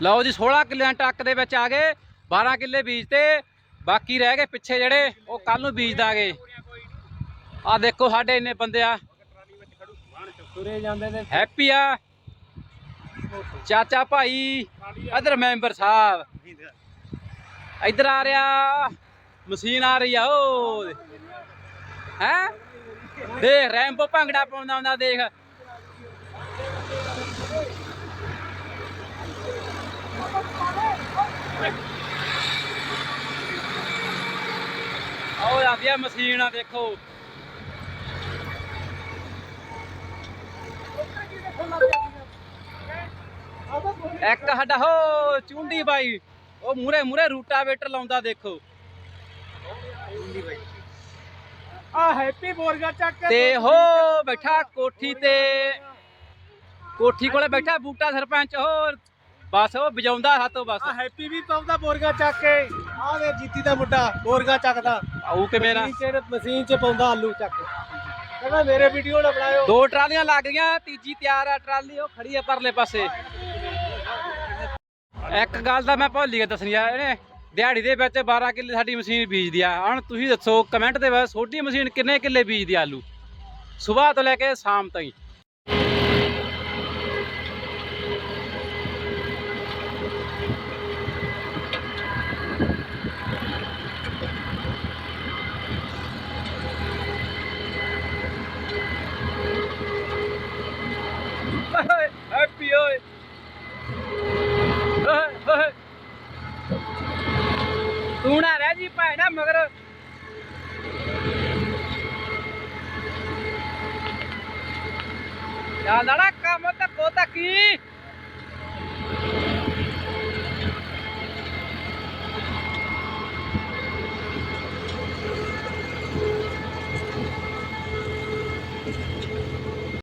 ਲਓ ਜੀ 16 ਕਿੱਲਿਆਂ ਟੱਕ ਦੇ ਵਿੱਚ ਆ ਗਏ 12 ਕਿੱਲੇ ਬੀਜ ਤੇ, ਬਾਕੀ ਰਹਿ ਗਏ ਪਿੱਛੇ ਜਿਹੜੇ, ਉਹ ਕੱਲ ਨੂੰ ਬੀਜ ਦਾਂਗੇ ਆ ਦੇਖੋ ਸਾਡੇ ਇੰਨੇ ਬੰਦੇ ਆ। ਤੁਰੇ ਜਾਂਦੇ ਨੇ ਹੈਪੀ ਆ। ਚਾਚਾ ਭਾਈ, ਇਧਰ ਮੈਂਬਰ ਸਾਹਿਬ। ਇਧਰ ਆ ਰਿਹਾ, ਮਸ਼ੀਨ ਆ ਰਹੀ ਆ ਓ ਹੈ? ਦੇਖ, ਰੈਂਬੋ ਭੰਗੜਾ ਪਾਉਂਦਾ ਹੁੰਦਾ, ਦੇਖ। ਜਾਂਦੀ ਆ ਮਸ਼ੀਨ ਆ ਦੇਖੋ। ਇੱਕ ਸਾਡਾ ਹੋ ਚੁੰਡੀ ਬਾਈ। ਉਹ ਮੂਰੇ ਮੂਰੇ ਰੂਟਾਵੇਟਰ ਲਾਉਂਦਾ ਦੇਖੋ। ਆ ਹੈਪੀ ਬੋਰਗਾ ਚੱਕ ਤੇ ਹੋ ਬੈਠਾ ਕੋਠੀ ਤੇ। ਕੋਠੀ ਕੋਲੇ ਬੈਠਾ ਬੂਟਾ ਸਰਪੰਚ ਹੋ ਬਸ ਉਹ ਵਜਾਉਂਦਾ ਹੱਥੋਂ ਬਸ। ਆ ਹੈਪੀ ਵੀ ਪਾਉਂਦਾ ਬੋਰਗਾ ਚੱਕ ਕੇ। ਆ ਦੇ ਜੀਤੀ ਦਾ ਮੁੰਡਾ ਬੋਰਗਾ ਚੱਕਦਾ। ਆਉ ਕਿਵੇਂ ਨਾ। ਮਸ਼ੀਨ 'ਚ ਮਸ਼ੀਨ 'ਚ ਪਾਉਂਦਾ ਆਲੂ ਚੱਕ ਕੇ। ਕਹਿੰਦਾ ਮੇਰੇ ਵੀਡੀਓ ਨਾ ਬਣਾਇਓ। ਦੋ ਟਰਾਲੀਆਂ ਲੱਗ ਗਈਆਂ ਤੀਜੀ ਤਿਆਰ ਆ ਟਰਾਲੀ ਉਹ ਖੜੀ ਆ ਪਰਲੇ ਪਾਸੇ। ਇੱਕ ਗੱਲ ਦਾ ਮੈਂ ਭੁੱਲ ਗਿਆ ਦੱਸਣੀ ਆ ਇਹਨੇ ਦਿਹਾੜੀ ਦੇ ਵਿੱਚ 12 ਕਿੱਲੇ ਸਾਡੀ ਮਸ਼ੀਨ ਬੀਜਦੀ ਆ। ਹੁਣ ਤੁਸੀਂ ਦੱਸੋ ਕਮੈਂਟ ਦੇ ਵਿੱਚ ਛੋਟੀ ਮਸ਼ੀਨ ਕਿੰਨੇ ਕਿੱਲੇ ਬੀਜਦੀ ਆ ਆਲੂ? ਸਵੇਰ ਤੋਂ ਲੈ ਕੇ ਸ਼ਾਮ ਤਾਈਂ। ਹੈਪੀ ਓਏ। ਤੂੰ ਨਾ ਰਹਿ ਜੀ ਭੈਣਾ ਮਗਰ। ਜਾਂਦਾ ਨਾ ਕੰਮ ਤਾਂ ਕੋ ਕੀ